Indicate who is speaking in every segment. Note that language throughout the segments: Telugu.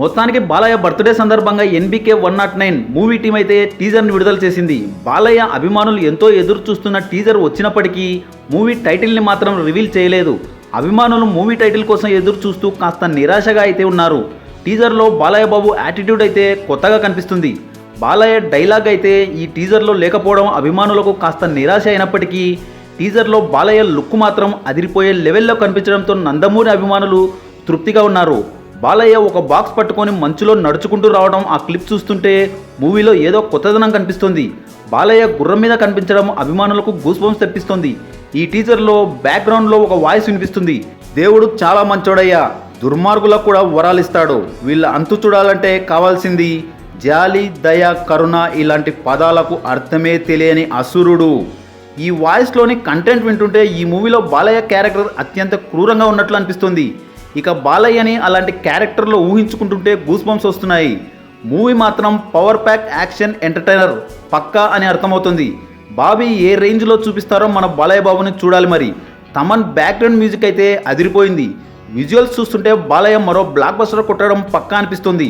Speaker 1: మొత్తానికి బాలయ్య బర్త్డే సందర్భంగా NBK one not nine movie team అయితే టీజర్ని విడుదల చేసింది. బాలయ్య అభిమానులు ఎంతో ఎదురు చూస్తున్న టీజర్ వచ్చినప్పటికీ మూవీ టైటిల్ని మాత్రం రివీల్ చేయలేదు. అభిమానులు మూవీ టైటిల్ కోసం ఎదురు చూస్తూ కాస్త నిరాశగా అయితే ఉన్నారు. టీజర్లో బాలయ్య బాబు యాటిట్యూడ్ అయితే కొత్తగా కనిపిస్తుంది. బాలయ్య డైలాగ్ అయితే ఈ టీజర్లో లేకపోవడం అభిమానులకు కాస్త నిరాశ అయినప్పటికీ టీజర్లో బాలయ్య లుక్ మాత్రం అదిరిపోయే లెవెల్లో కనిపించడంతో నందమూరి అభిమానులు తృప్తిగా ఉన్నారు. బాలయ్య ఒక బాక్స్ పట్టుకొని మంచులో నడుచుకుంటూ రావడం ఆ క్లిప్ చూస్తుంటే మూవీలో ఏదో కొత్తదనం కనిపిస్తుంది. బాలయ్య గుర్రం మీద కనిపించడం అభిమానులకు గూస్బంప్స్ తెప్పిస్తుంది. ఈ టీజర్లో బ్యాక్గ్రౌండ్లో ఒక వాయిస్ వినిపిస్తుంది. దేవుడు చాలా మంచోడయ్యా. దుర్మార్గులకు కూడా వరాలిస్తాడు వీళ్ళ అంతు చూడాలంటే కావాల్సింది జాలి దయ కరుణ ఇలాంటి పదాలకు అర్థమే తెలియని అసురుడు. ఈ వాయిస్లోని కంటెంట్ వింటుంటే ఈ మూవీలో బాలయ్య క్యారెక్టర్ అత్యంత క్రూరంగా ఉన్నట్లు అనిపిస్తుంది. ఇక బాలయ్యని అలాంటి క్యారెక్టర్లో ఊహించుకుంటుంటే గూస్ బంప్స్ వస్తున్నాయి. మూవీ మాత్రం పవర్ ప్యాక్ యాక్షన్ ఎంటర్టైనర్ పక్కా అని అర్థమవుతుంది. బాబీ ఏ రేంజ్లో చూపిస్తారో మన బాలయ్య బాబుని చూడాలి మరి. తమన్ బ్యాక్గ్రౌండ్ మ్యూజిక్ అయితే అదిరిపోయింది. విజువల్స్ చూస్తుంటే బాలయ్య మరో బ్లాక్ బస్టర్ కొట్టడం పక్కా అనిపిస్తుంది.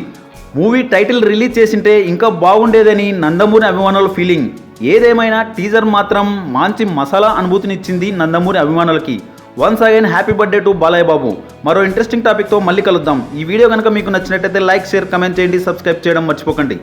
Speaker 1: మూవీ టైటిల్ రిలీజ్ చేసింటే ఇంకా బాగుండేదని నందమూరి అభిమానుల ఫీలింగ్ ఏదేమైనా టీజర్ మాత్రం మంచి మసాలా అనుభూతినిచ్చింది నందమూరి అభిమానులకి. Once again happy birthday to Balayya Babu మరో ఇంట్రెస్టింగ్ టాపిక్తో మళ్ళీ కలుద్దాం. ఈ వీడియో కనుక మీకు నచ్చినట్టయితే లైక్ షేర్ కమెంట్ చేయండి సబ్స్క్రైబ్ చేయడం మర్చిపోకండి.